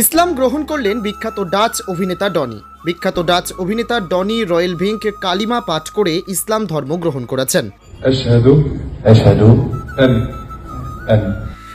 ইসলাম গ্রহণ করলেন বিখ্যাত ডাচ অভিনেতা ডনি। বিখ্যাত ডাচ অভিনেতা ডনি রয়েল ভিঙ্ক কালিমা পাঠ করে ইসলাম ধর্ম গ্রহণ করেছেন।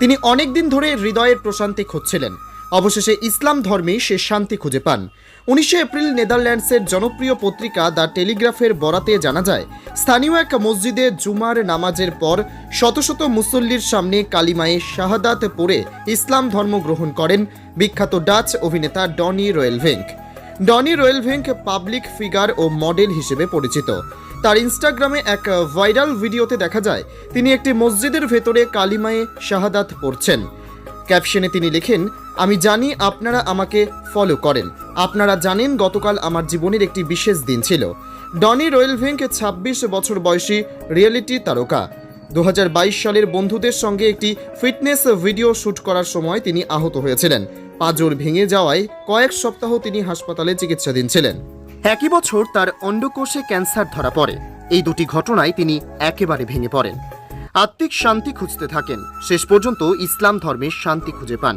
তিনি অনেকদিন ধরে হৃদয়ের প্রশান্তি খুঁজছিলেন। অবশেষে ইসলাম ধর্মে সে শান্তি খুঁজে পান। উনিশে এপ্রিল নেদারল্যান্ডসের জনপ্রিয় পত্রিকা দ্য টেলিগ্রাফের বরাতে জানা যায়, স্থানীয় এক মসজিদে জুমার নামাজের পর শত শত মুসল্লির সামনে কালিমায়ে শাহাদাত পড়ে ইসলাম ধর্ম গ্রহণ করেন বিখ্যাত ডাচ অভিনেতা Donny Roelvink. Donny Roelvink public figure ও মডেল হিসেবে পরিচিত। তার ইনস্টাগ্রামে এক ভাইরাল ভিডিওতে দেখা যায়, তিনি একটি মসজিদের ভেতরে কালিমায়ে শাহাদাত পড়ছেন। ক্যাপশনে তিনি লেখেন আমি জানি আপনারা আমাকে ফলো করেন। আপনারা জানেন গতকাল আমার জীবনের একটি বিশেষ দিন ছিল। ডনি রয়েলভেঙ্ক ছাব্বিশ বছর বয়সী রিয়েলিটি তারকা। দু হাজার বাইশ সালের বন্ধুদের সঙ্গে একটি ফিটনেস ভিডিও শ্যুট করার সময় তিনি আহত হয়েছিলেন। পাঁজর ভেঙে যাওয়ায় কয়েক সপ্তাহ তিনি হাসপাতালে চিকিৎসাধীন ছিলেন। একই বছর তার অন্ডকোষে ক্যান্সার ধরা পড়ে। এই দুটি ঘটনায় তিনি একেবারে ভেঙে পড়েন। আত্মিক শান্তি খুঁজতে থাকেন। শেষ পর্যন্ত ইসলাম ধর্মে শান্তি খুঁজে পান।